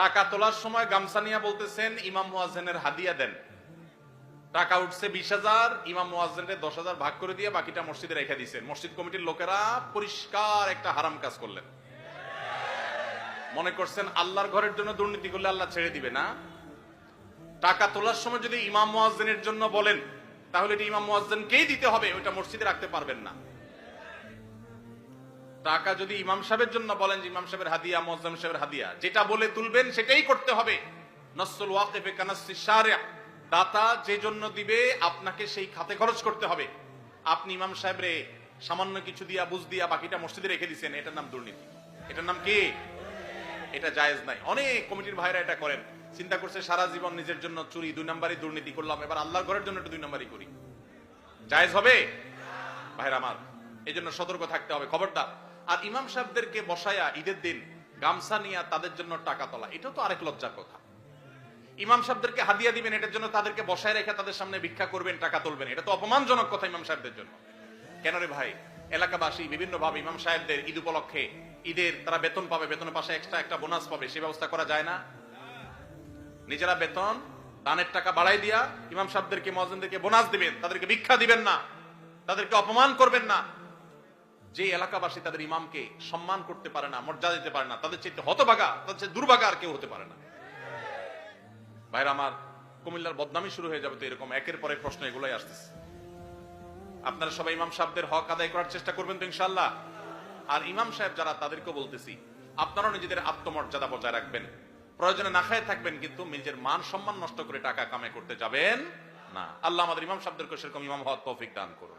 টাকা তোলার সময় গামছা নিয়ে বলতেছেন, ইমাম মুয়াজ্জেনের হাদিয়া দেন। টাকা উঠছে বিশ হাজার, ইমাম মুয়াজ্জেনের দশ হাজার ভাগ করে দিয়ে বাকিটা মসজিদে রেখে দিয়েছেন মসজিদ কমিটির লোকেরা পরিষ্কার একটা হারাম কাজ করলেন। মনে করছেন আল্লাহর ঘরের জন্য দুর্নীতি করলে আল্লাহ ছেড়ে দিবে না? টাকা তোলার সময় যদি ইমাম মুয়াজ্জিনের জন্য বলেন, তাহলে এটি ইমাম মুয়াজ্জিনকেই দিতে হবে, ওইটা মসজিদে রাখতে পারবেন না। টাকা যদি ইমাম সাহেবের জন্য বলেন যে ইমাম সাহেবের হাদিয়া, মুয়াজ্জিম সাহেবের হাদিয়া, যেটা বলে তুলবেন সেটাই করতে হবে। নসল ওয়াকিফে দাতা যে জন্য দিবে, আপনাকে সেই খাতে খরচ করতে হবে। আপনি ইমাম সাহেব রে সামান্য কিছু দিয়া, বুঝ দিয়া বাকিটা মসজিদে রেখে দিচ্ছেন এটার নাম দুর্নীতি। এটার নাম কি? এটা জায়েজ নাই। অনেক কমিটির ভাইরা এটা করেন। চিন্তা করছে সারা জীবন নিজের জন্য চুরি, দুই নাম্বারই দুর্নীতি করলাম, এবার আল্লাহর ঘরের জন্য একটু দুই নাম্বারই করি। জায়েজ হবে? ভাইরা আমার এই জন্য সতর্ক থাকতে হবে। খবরদার আর ইমাম সাহেবদেরকে বসায়া ঈদের দিন গামছা নিয়ে তাদের জন্য টাকা তোলা, এটাও তো আরেক লজ্জার কথা। ইমাম সাহেবদেরকে হাদিয়া দিবেন, এটার জন্য তাদেরকে বসায় রেখে তাদের সামনে ভিক্ষা করবেন, টাকা তুলবেন, এটা তো অপমানজনক কথা ইমাম সাহেবদের জন্য। কেন রে ভাই? এলাকাবাসী বিভিন্ন ভাবে ইমাম সাহেবদের ঈদ উপলক্ষে ঈদের, তারা বেতন পাবে, বেতনের পাশে এক্সট্রা একটা বোনাস পাবে, সে ব্যবস্থা করা যায় না? নিজেরা বেতন, দানের টাকা বাড়াই দিয়া ইমাম সাহেবদেরকে মহাজনদেরকে বোনাস দিবেন, তাদেরকে ভিক্ষা দিবেন না, তাদেরকে অপমান করবেন না। যে এলাকাবাসী তাদের ইমামকে সম্মান করতে পারে না, মর্যাদা দিতে পারে না, তাদের চেয়ে হতভাগা, তাদের চেয়ে দুর্ভাগা আর কেউ হতে পারে না। ভাইরা, আমার কুমিল্লার বদনামি শুরু হয়ে যাবে তো এরকম একের পর প্রশ্ন এগুলাই আসতেছে। আপনারা সবাই ইমাম সাহেবদের হক আদায় করার চেষ্টা করবেন তো ইনশাল্লাহ আর ইমাম সাহেব যারা, তাদেরকেও বলতেছি, আপনারাও নিজেদের আত্মমর্যাদা বজায় রাখবেন। প্রয়োজনে না খায় থাকবেন, কিন্তু নিজের মান সম্মান নষ্ট করে টাকা কামাই করতে যাবেন না। আল্লাহ আমাদের ইমাম সাহেবদেরকে সেরকম ইমাম হওয়ার তৌফিক দান করুন।